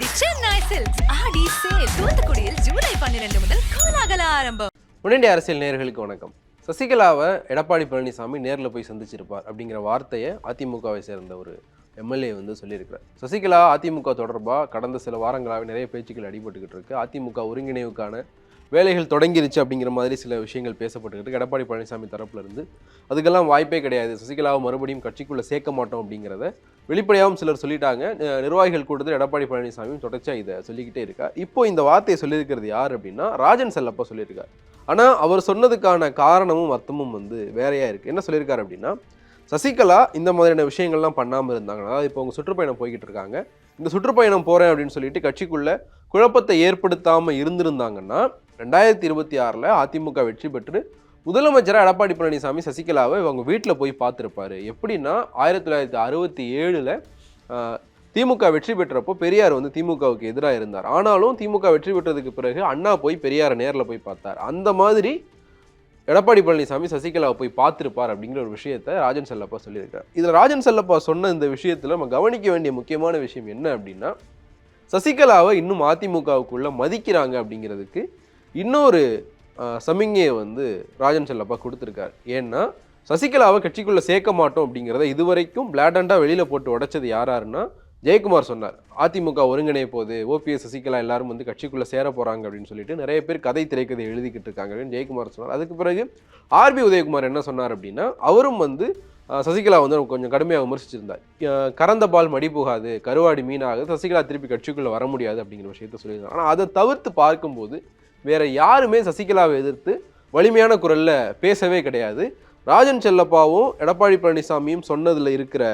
The Chennai silks Aadi sale தூத்துக்குடியில் July பன்னிரண்டு முதல் கோலாகல ஆரம்பம். உடனடி அரசியல் நேர்களுக்கு வணக்கம். சசிகலாவை எடப்பாடி பழனிசாமி நேரில் போய் சந்திச்சிருப்பார் அப்படிங்கிற வார்த்தையை அதிமுகவை சேர்ந்த ஒரு எம்எல்ஏ வந்து சொல்லியிருக்கிறார். சசிகலா அதிமுக தொடர்பாக கடந்த சில வாரங்களாகவே நிறைய பேச்சுக்கள் அடிபட்டுக்கிட்டு இருக்கு. அதிமுக ஒருங்கிணைவுக்கான வேலைகள் தொடங்கிருச்சு அப்படிங்கிற மாதிரி சில விஷயங்கள் பேசப்பட்டுக்கிட்டு இருக்கு. எடப்பாடி பழனிசாமி தரப்புலேருந்து அதுக்கெல்லாம் வாய்ப்பே கிடையாது. சசிகலாவை மறுபடியும் கட்சிக்குள்ளே சேர்க்க மாட்டோம் அப்படிங்கிறத வெளிப்படையாகவும் சிலர் சொல்லிட்டாங்க. நிர்வாகிகள் கூட்டத்தில் எடப்பாடி பழனிசாமியும் தொடர்ச்சியாக இதை சொல்லிக்கிட்டே இருக்கா இப்போ இந்த வார்த்தையை சொல்லியிருக்கிறது யார் அப்படின்னா ராஜன் செல்லப்பா சொல்லியிருக்கார். ஆனால் அவர் சொன்னதுக்கான காரணமும் அர்த்தமும் வந்து வேறையாக இருக்குது என்ன சொல்லியிருக்காரு அப்படின்னா சசிகலா இந்த மாதிரியான விஷயங்கள்லாம் பண்ணாமல் இருந்தாங்க. அதாவது இப்போ அவங்க சுற்றுப்பயணம் போய்கிட்டு இருக்காங்க இந்த சுற்றுப்பயணம் போகிறேன் அப்படின்னு சொல்லிட்டு கட்சிக்குள்ளே குழப்பத்தை ஏற்படுத்தாமல் இருந்திருந்தாங்கன்னா ரெண்டாயிரத்தி இருபத்தி ஆறில் அதிமுக வெற்றி பெற்று முதலமைச்சராக எடப்பாடி பழனிசாமி சசிகலாவை இவங்க வீட்டில் போய் பார்த்துருப்பாரு. எப்படின்னா ஆயிரத்தி தொள்ளாயிரத்தி அறுபத்தி ஏழில் திமுக வெற்றி பெற்றப்போ பெரியார் வந்து திமுகவுக்கு எதிராக இருந்தார். ஆனாலும் திமுக வெற்றி பெற்றதுக்கு பிறகு அண்ணா போய் பெரியாரை நேரில் போய் பார்த்தார். அந்த மாதிரி எடப்பாடி பழனிசாமி சசிகலாவை போய் பார்த்துருப்பார் அப்படிங்கிற ஒரு விஷயத்த ராஜன் செல்லப்பா சொல்லியிருக்கார். இதில் ராஜன் செல்லப்பா சொன்ன இந்த விஷயத்தில் நம்ம கவனிக்க வேண்டிய முக்கியமான விஷயம் என்ன அப்படின்னா சசிகலாவை இன்னும் அதிமுகவுக்குள்ளே மதிக்கிறாங்க அப்படிங்கிறதுக்கு இன்னொரு சமிங்கையை வந்து ராஜன் செல்லப்பா கொடுத்துருக்காரு. ஏன்னா சசிகலாவை கட்சிக்குள்ளே சேர்க்க மாட்டோம் அப்படிங்கிறத இதுவரைக்கும் பிளாடண்டாக வெளியில் போட்டு உடைச்சது யாராருன்னா ஜெயக்குமார் சொன்னார் அதிமுக ஒருங்கிணைய போகுது ஓபிஎஸ் சசிகலா எல்லாரும் வந்து கட்சிக்குள்ளே சேர போகிறாங்க அப்படின்னு சொல்லிட்டு நிறைய பேர் கதை திரைக்கதை எழுதிக்கிட்டு இருக்காங்க அப்படின்னு ஜெயக்குமார் சொன்னார். அதுக்கு பிறகு ஆர்பி உதயகுமார் என்ன சொன்னார் அப்படின்னா அவரும் வந்து சசிகலா வந்து கொஞ்சம் கடுமையாக விமர்சிச்சிருந்தார். கறந்த பால் மடி போகாது கருவாடி மீனாகுது சசிகலா திருப்பி கட்சிக்குள்ளே வர முடியாது அப்படிங்கிற விஷயத்த சொல்லியிருந்தாங்க ஆனால் அதை தவிர்த்து பார்க்கும்போது வேற யாருமே சசிகலாவை எதிர்த்து வலிமையான குரலில் பேசவே கிடையாது. ராஜன் செல்லப்பாவும் எடப்பாடி பழனிசாமியும் சொன்னதில் இருக்கிற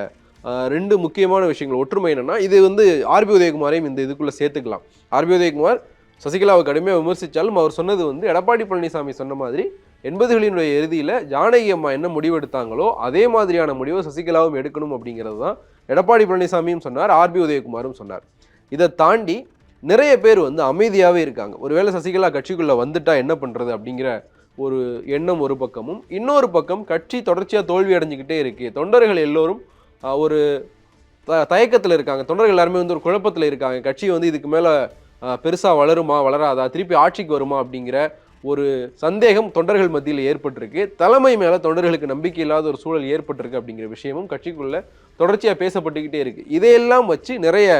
ரெண்டு முக்கியமான விஷயங்கள். ஒற்றுமை என்னென்னா இது வந்து ஆர்பி உதயகுமாரையும் இந்த இதுக்குள்ளே சேர்த்துக்கலாம். ஆர்பி உதயகுமார் சசிகலாவை கடுமையாக விமர்சித்தாலும் அவர் சொன்னது வந்து எடப்பாடி பழனிசாமி சொன்ன மாதிரி எண்பதுகளினுடைய இறுதியில் ஜானகி அம்மா என்ன முடிவெடுத்தாங்களோ அதே மாதிரியான முடிவை சசிகலாவும் எடுக்கணும் அப்படிங்கிறது தான் எடப்பாடி பழனிசாமியும் சொன்னார் ஆர்பி உதயகுமாரும் சொன்னார். இதை தாண்டி நிறைய பேர் வந்து அமைதியாகவே இருக்காங்க. ஒருவேளை சசிகலா கட்சிக்குள்ளே வந்துட்டா என்ன பண்ணுறது அப்படிங்கிற ஒரு எண்ணம் ஒரு பக்கமும் இன்னொரு பக்கம் கட்சி தொடர்ச்சியாக தோல்வி அடைஞ்சிக்கிட்டே இருக்குது தொண்டர்கள் எல்லோரும் ஒரு த தயக்கத்தில் இருக்காங்க. தொண்டர்கள் எல்லாருமே வந்து ஒரு குழப்பத்தில் இருக்காங்க. கட்சி வந்து இதுக்கு மேலே பெருசாக வளருமா வளராதா திருப்பி ஆட்சிக்கு வருமா அப்படிங்கிற ஒரு சந்தேகம் தொண்டர்கள் மத்தியில் ஏற்பட்டிருக்கு. தலைமை மேலே தொண்டர்களுக்கு நம்பிக்கை இல்லாத ஒரு சூழல் ஏற்பட்டிருக்கு அப்படிங்கிற விஷயமும் கட்சிக்குள்ளே தொடர்ச்சியாக பேசப்பட்டுக்கிட்டே இருக்குது இதையெல்லாம் வச்சு நிறைய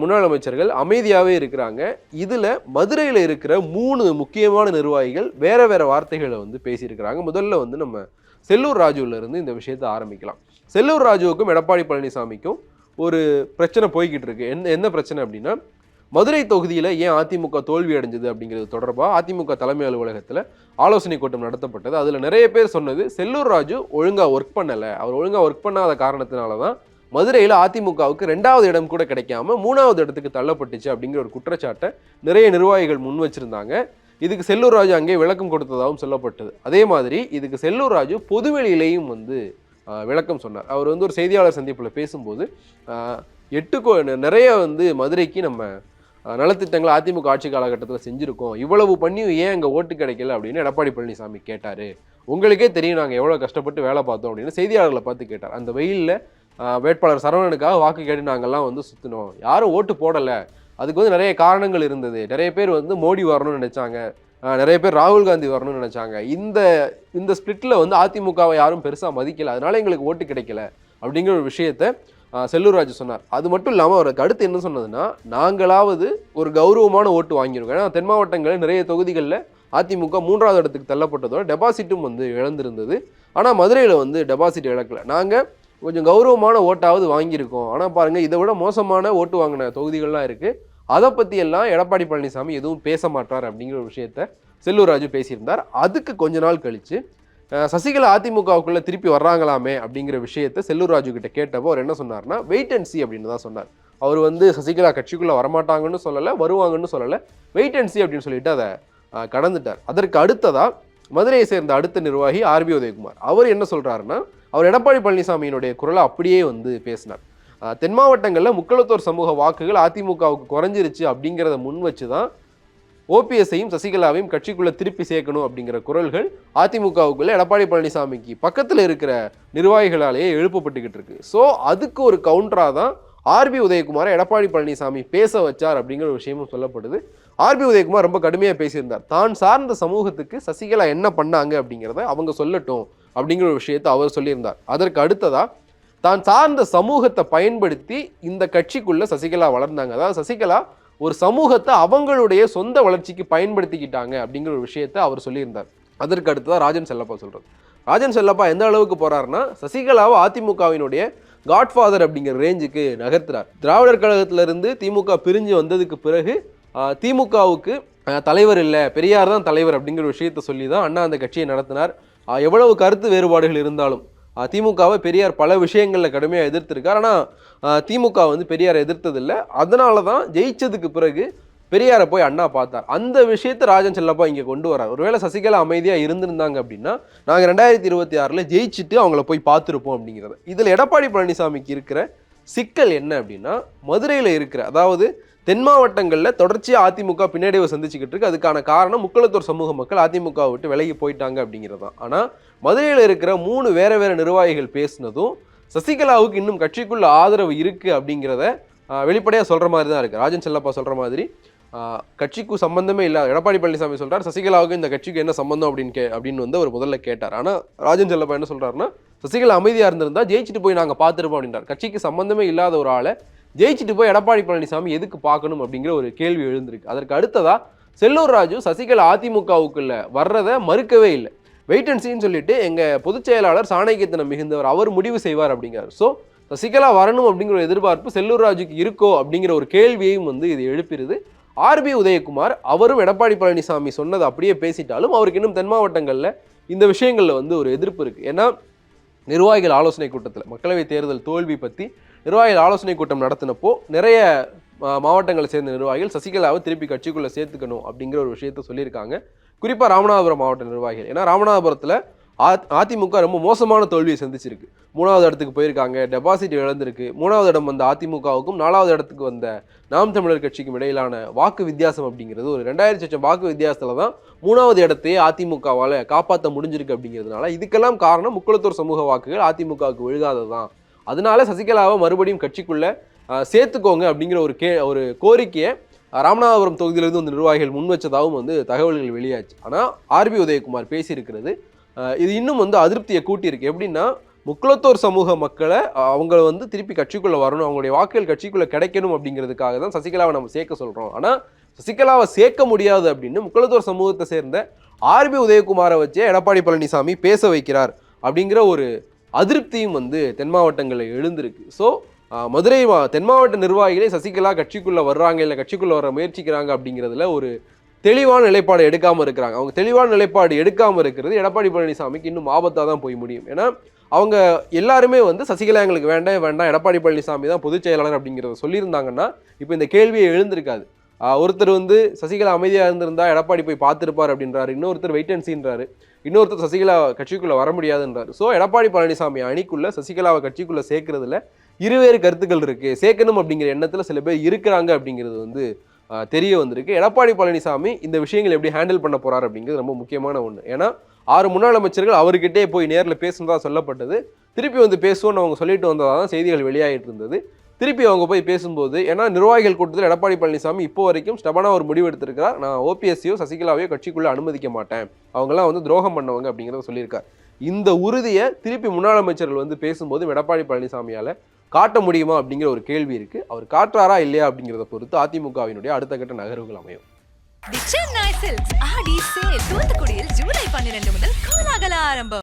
முன்னாள் அமைச்சர்கள் அமைதியாகவே இருக்கிறாங்க. இதில் மதுரையில் இருக்கிற மூணு முக்கியமான நிர்வாகிகள் வேறு வேறு வார்த்தைகளை வந்து பேசியிருக்கிறாங்க. முதல்ல வந்து நம்ம செல்லூர் ராஜுவிலேருந்து இருந்து இந்த விஷயத்தை ஆரம்பிக்கலாம். செல்லூர் ராஜுவுக்கும் எடப்பாடி பழனிசாமிக்கும் ஒரு பிரச்சனை போய்கிட்டு இருக்கு. என்ன என்ன பிரச்சனை அப்படின்னா மதுரை தொகுதியில் ஏன் அதிமுக தோல்வி அடைஞ்சது அப்படிங்கிறது தொடர்பாக அதிமுக தலைமை அலுவலகத்தில் ஆலோசனை கூட்டம் நடத்தப்பட்டது. அதில் நிறைய பேர் சொன்னது செல்லூர் ராஜு ஒழுங்காக ஒர்க் பண்ணலை. அவர் ஒழுங்காக ஒர்க் பண்ணாத காரணத்தினால தான் மதுரையில் அதிமுகவுக்கு ரெண்டாவது இடம் கூட கிடைக்காம மூணாவது இடத்துக்கு தள்ளப்பட்டுச்சு. அப்படிங்கிற ஒரு குற்றச்சாட்டை நிறைய நிர்வாகிகள் முன் வச்சிருந்தாங்க. இதுக்கு செல்லூர் ராஜு அங்கே விளக்கம் கொடுத்ததாகவும் சொல்லப்பட்டது. அதே மாதிரி இதுக்கு செல்லூர் ராஜு பொதுவெளியிலையும் வந்து விளக்கம் சொன்னார். அவர் வந்து ஒரு செய்தியாளர் சந்திப்பில் பேசும்போது எட்டு கோ நிறைய வந்து மதுரைக்கு நம்ம நலத்திட்டங்களை அதிமுக ஆட்சி காலகட்டத்தில் செஞ்சுருக்கோம். இவ்வளவு பண்ணியும் ஏன் அங்கே ஓட்டு கிடைக்கல அப்படின்னு எடப்பாடி பழனிசாமி கேட்டார். உங்களுக்கே தெரியும் நாங்கள் எவ்வளோ கஷ்டப்பட்டு வேலை பார்த்தோம் அப்படின்னு செய்தியாளர்களை பார்த்து கேட்டார். அந்த வெயிலில் வேட்பாளர் சரவணனுக்காக வாக்கு கேட்டு நாங்கள்லாம் வந்து சுற்றினோம் யாரும் ஓட்டு போடலை. அதுக்கு வந்து நிறைய காரணங்கள் இருந்தது. நிறைய பேர் வந்து மோடி வரணும்னு நினச்சாங்க. நிறைய பேர் ராகுல் காந்தி வரணும்னு நினச்சாங்க. இந்த இந்த ஸ்பிளிட்டில் வந்து அதிமுகவை யாரும் பெருசாக மதிக்கல. அதனால எங்களுக்கு ஓட்டு கிடைக்கல அப்படிங்கிற ஒரு விஷயத்த செல்லூர்ராஜ் செல்லூர் ராஜு சொன்னார். அது மட்டும் இல்லாமல் அவருக்கு அடுத்து என்ன சொன்னதுன்னா நாங்களாவது ஒரு கௌரவமான ஓட்டு வாங்கியிருக்கோம். ஏன்னா தென் மாவட்டங்களில் நிறைய தொகுதிகளில் அதிமுக மூன்றாவது இடத்துக்கு தள்ளப்பட்டதோட டெபாசிட்டும் வந்து இழந்திருந்தது. ஆனால் மதுரையில் வந்து டெபாசிட் இழக்கல. நாங்கள் கொஞ்சம் கௌரவமான ஓட்டாவது வாங்கியிருக்கோம். ஆனால் பாருங்கள் இதை விட மோசமான ஓட்டு வாங்கின தொகுதிகள்லாம் இருக்குது அதை பற்றியெல்லாம் எடப்பாடி பழனிசாமி எதுவும் பேச மாட்டார் அப்படிங்கிற ஒரு விஷயத்த செல்லூர் ராஜு பேசியிருந்தார். அதுக்கு கொஞ்ச நாள் கழித்து சசிகலா அதிமுகவுக்குள்ளே திருப்பி வர்றாங்களாமே அப்படிங்கிற விஷயத்த செல்லூர் ராஜு கிட்ட கேட்டப்போ அவர் என்ன சொன்னார்னா வெயிட் அண்ட் சி அப்படின்னு தான் சொன்னார். அவர் வந்து சசிகலா கட்சிக்குள்ளே வரமாட்டாங்கன்னு சொல்லலை வருவாங்கன்னு சொல்லலை வெயிட் அண்ட் சி அப்படின்னு சொல்லிட்டு அதை கடந்துட்டார். அதற்கு அடுத்ததாக மதுரையை சேர்ந்த அடுத்த நிர்வாகி ஆர்பி உதயகுமார். அவர் என்ன சொல்கிறாருன்னா அவர் எடப்பாடி பழனிசாமியினுடைய குரலை அப்படியே வந்து பேசினார். தென் மாவட்டங்களில் முக்களத்தோர் சமூக வாக்குகள் அதிமுகவுக்கு குறைஞ்சிருச்சு அப்படிங்கிறத முன் வச்சு தான் ஓபிஎஸ்ஸையும் சசிகலாவையும் கட்சிக்குள்ளே திருப்பி சேர்க்கணும் அப்படிங்கிற குரல்கள் அதிமுகவுக்குள்ளே எடப்பாடி பழனிசாமிக்கு பக்கத்தில் இருக்கிற நிர்வாகிகளாலேயே எழுப்பப்பட்டுக்கிட்டு இருக்கு. ஸோ அதுக்கு ஒரு கவுண்டராக தான் ஆர்பி உதயகுமாரை எடப்பாடி பழனிசாமி பேச வச்சார் அப்படிங்கிற ஒரு விஷயமும் சொல்லப்படுது. ஆர்பி உதயகுமார் ரொம்ப கடுமையாக பேசியிருந்தார். தான் சார்ந்த சமூகத்துக்கு சசிகலா என்ன பண்ணாங்க அப்படிங்கிறத அவங்க சொல்லட்டும் அப்படிங்கிற ஒரு விஷயத்தை அவர் சொல்லியிருந்தார். அதற்கு அடுத்ததாக தான் சார்ந்த சமூகத்தை பயன்படுத்தி இந்த கட்சிக்குள்ள சசிகலா வளர்ந்தாங்க. அதாவது சசிகலா ஒரு சமூகத்தை அவங்களுடைய சொந்த வளர்ச்சிக்கு பயன்படுத்திக்கிட்டாங்க அப்படிங்கிற ஒரு விஷயத்த அவர் சொல்லியிருந்தார். அதற்கு அடுத்ததான் ராஜன் செல்லப்பா சொல்கிறது ராஜன் செல்லப்பா எந்த அளவுக்கு போறாருன்னா சசிகலாவை அதிமுகவினுடைய காட்ஃபாதர் அப்படிங்கிற ரேஞ்சுக்கு நகர்த்துறார். திராவிடர் கழகத்திலிருந்து திமுக பிரிஞ்சு வந்ததுக்கு பிறகு திமுகவுக்கு தலைவர் இல்லை பெரியார் தான் தலைவர் அப்படிங்கிற விஷயத்தை சொல்லி தான் அண்ணா அந்த கட்சியை நடத்தினார். எவ்வளவு கருத்து வேறுபாடுகள் இருந்தாலும் திமுகவை பெரியார் பல விஷயங்களில் கடுமையாக எதிர்த்திருக்கார். ஆனால் திமுக வந்து பெரியாரை எதிர்த்ததில்லை. அதனால தான் ஜெயிச்சதுக்கு பிறகு பெரியாரை போய் அண்ணா பார்த்தார். அந்த விஷயத்தை ராஜன் செல்லப்பா இங்கே கொண்டு வரார். ஒருவேளை சசிகலா அமைதியாக இருந்திருந்தாங்க அப்படின்னா நாங்கள் ரெண்டாயிரத்தி இருபத்தி ஆறில் ஜெயிச்சுட்டு அவங்கள போய் பார்த்துருப்போம் அப்படிங்கிறத. இதில் எடப்பாடி பழனிசாமிக்கு இருக்கிற சிக்கல் என்ன அப்படின்னா மதுரையில் இருக்கிற அதாவது தென் மாவட்டங்களில் தொடர்ச்சியாக அதிமுக பின்னடைவை சந்திச்சுக்கிட்டு இருக்கு. அதுக்கான காரணம் முக்களத்தூர் சமூக மக்கள் அதிமுக விட்டு விலகி போயிட்டாங்க அப்படிங்கிறது தான். ஆனால் மதுரையில் இருக்கிற மூணு வேறு வேறு நிர்வாகிகள் பேசினதும் சசிகலாவுக்கு இன்னும் கட்சிக்குள்ள ஆதரவு இருக்குது அப்படிங்கிறத வெளிப்படையாக சொல்கிற மாதிரி தான் இருக்குது ராஜன் செல்லப்பா சொல்கிற மாதிரி கட்சிக்கு சம்பந்தமே இல்லை. எடப்பாடி பழனிசாமி சொல்கிறார் சசிகலாவுக்கு இந்த கட்சிக்கு என்ன சம்பந்தம் அப்படின்னு கே அப்படின்னு வந்து அவர் முதல்ல கேட்டார். ஆனால் ராஜன் செல்லப்பா என்ன சொல்கிறாருன்னா சசிகலா அமைதியாக இருந்திருந்தால் ஜெயிச்சுட்டு போய் நாங்கள் பார்த்துருப்போம் அப்படின்றார். கட்சிக்கு சம்பந்தமே இல்லாத ஒரு ஆளை ஜெயிச்சுட்டு போய் எடப்பாடி பழனிசாமி எதுக்கு பார்க்கணும் அப்படிங்கிற ஒரு கேள்வி எழுந்திருக்கு. அதற்கு அடுத்ததா செல்லூர் ராஜு சசிகலா அதிமுகவுக்குள்ள வர்றதை மறுக்கவே இல்லை. வெயிட் அண்ட் சீன்னு சொல்லிட்டு எங்கள் பொதுச் செயலாளர் சாணக்கியத்தனம் மிகுந்தவர் அவர் முடிவு செய்வார் அப்படிங்கிறார். ஸோ சசிகலா வரணும் அப்படிங்கிற ஒரு எதிர்பார்ப்பு செல்லூர் ராஜுக்கு இருக்கோ அப்படிங்கிற ஒரு கேள்வியையும் வந்து இது எழுப்பிடுது ஆர்பி உதயகுமார் அவரும் எடப்பாடி பழனிசாமி சொன்னதை அப்படியே பேசிட்டாலும் அவருக்கு இன்னும் தென் மாவட்டங்களில் இந்த விஷயங்களில் வந்து ஒரு எதிர்ப்பு இருக்குது ஏன்னா நிர்வாகிகள் ஆலோசனை கூட்டத்தில் மக்களவைத் தேர்தல் தோல்வி பற்றி நிர்வாகிகள் ஆலோசனை கூட்டம் நடத்தினப்போ நிறைய மாவட்டங்களை சேர்ந்த நிர்வாகிகள் சசிகலாவை திருப்பி கட்சிக்குள்ளே சேர்த்துக்கணும் அப்படிங்கிற ஒரு விஷயத்த சொல்லியிருக்காங்க. குறிப்பாக ராமநாதபுரம் மாவட்ட நிர்வாகிகள். ஏன்னா ராமநாதபுரத்தில் அதிமுக ரொம்ப மோசமான தோல்வியை சந்திச்சிருக்கு. மூணாவது இடத்துக்கு போயிருக்காங்க டெபாசிட் இழந்திருக்கு. மூணாவது இடம் வந்த அதிமுகவுக்கும் நாலாவது இடத்துக்கு வந்த நாம் தமிழர் கட்சிக்கும் இடையிலான வாக்கு வித்தியாசம் அப்படிங்கிறது ஒரு ரெண்டாயிரத்தி லட்சம் வாக்கு வித்தியாசத்தில் தான் மூணாவது இடத்தையே அதிமுகவால் காப்பாற்ற முடிஞ்சிருக்கு அப்படிங்கிறதுனால இதுக்கெல்லாம் காரணம் முக்குளத்தூர் சமூக வாக்குகள் அதிமுகவுக்கு விழுகாதது தான் அதனால சசிகலாவை மறுபடியும் கட்சிக்குள்ளே சேர்த்துக்கோங்க அப்படிங்கிற ஒரு கே ஒரு கோரிக்கையை ராமநாதபுரம் தொகுதியிலிருந்து வந்து நிர்வாகிகள் முன் வச்சதாகவும் வந்து தகவல்கள் வெளியாச்சு. ஆனால் ஆர்பி உதயகுமார் பேசியிருக்கிறது இது இன்னும் வந்து அதிருப்தியை கூட்டியிருக்கு. எப்படின்னா முக்குளத்தோர் சமூக மக்களை அவங்கள வந்து திருப்பி கட்சிக்குள்ளே வரணும் அவங்களுடைய வாக்குகள் கட்சிக்குள்ளே கிடைக்கணும் அப்படிங்கிறதுக்காக தான் சசிகலாவை நம்ம சேர்க்க சொல்கிறோம் ஆனால் சசிகலாவை சேர்க்க முடியாது அப்படின்னு முக்குளத்தோர் சமூகத்தை சேர்ந்த ஆர்பி உதயகுமாரை வச்சே எடப்பாடி பழனிசாமி பேச வைக்கிறார் அப்படிங்கிற ஒரு அதிருப்தியும் வந்து தென் மாவட்டங்களில் எழுந்திருக்கு. ஸோ மதுரை மா- தென் மாவட்ட நிர்வாகிகளே சசிகலா கட்சிக்குள்ளே வர்றாங்க இல்லை கட்சிக்குள்ளே வர முயற்சிக்கிறாங்க அப்படிங்கிறதுல ஒரு தெளிவான நிலைப்பாடு எடுக்காமல் இருக்கிறாங்க. அவங்க தெளிவான நிலைப்பாடு எடுக்காமல் இருக்கிறது எடப்பாடி பழனிசாமிக்கு இன்னும் ஆபத்தாக தான் போய் முடியும். ஏன்னா அவங்க எல்லாருமே வந்து சசிகலா எங்களுக்கு வேண்டாம் வேண்டாம் எடப்பாடி பழனிசாமி தான் பொதுச் செயலாளர் அப்படிங்கிறத சொல்லியிருந்தாங்கன்னா இப்போ இந்த கேள்வியை எழுந்திருக்காது. ஒருத்தர் வந்து சசிகலா அமைதியாக இருந்திருந்தா எடப்பாடி போய் பார்த்துருப்பார் அப்படின்றாரு இன்னொருத்தர் வெயிட் அண்ட் சீன்றாரு இன்னொருத்தர் சசிகலா கட்சிக்குள்ள வர முடியாதுன்றாரு. ஸோ எடப்பாடி பழனிசாமி அணிக்குள்ள சசிகலாவை கட்சிக்குள்ள சேர்க்கறதுல இருவேறு கருத்துக்கள் இருக்கு. சேர்க்கணும் அப்படிங்கிற எண்ணத்துல சில பேர் இருக்கிறாங்க அப்படிங்கிறது வந்து தெரிய வந்திருக்கு. எடப்பாடி பழனிசாமி இந்த விஷயங்கள் எப்படி ஹேண்டில் பண்ண போறாரு அப்படிங்கிறது ரொம்ப முக்கியமான ஒன்று ஏன்னா ஆறு முன்னாள் அமைச்சர்கள் அவர்கிட்டே போய் நேரில் பேசுனதா சொல்லப்பட்டது. திருப்பி வந்து பேசுவோம்னு அவங்க சொல்லிட்டு வந்ததாக தான் செய்திகள் வெளியாகிட்டு இருந்தது. திருப்பி அவங்க போய் பேசும்போது ஏன்னா நிர்வாகிகள் கூட்டத்தில் எடப்பாடி பழனிசாமி இப்போ வரைக்கும் ஸ்டபனா ஒரு முடிவு எடுத்திருக்கிறார். நான் ஓபிஎஸ்சியோ சசிகலாவையோ கட்சிக்குள்ளே அனுமதிக்க மாட்டேன். அவங்கெல்லாம் வந்து துரோகம் பண்ணவங்க அப்படிங்கிறத சொல்லியிருக்கார். இந்த உறுதியை திருப்பி முன்னாள் அமைச்சர்கள் வந்து பேசும்போது எடப்பாடி பழனிசாமியால் காட்ட முடியுமா அப்படிங்கிற ஒரு கேள்வி இருக்கு. அவர் காட்டுறாரா இல்லையா அப்படிங்கிறத பொறுத்து அதிமுகவினுடைய அடுத்த கட்ட நகர்வுகள் அமையும். தூத்துக்குடியில் ஜூலை பன்னிரண்டு முதல் கோலாகல ஆரம்பம்.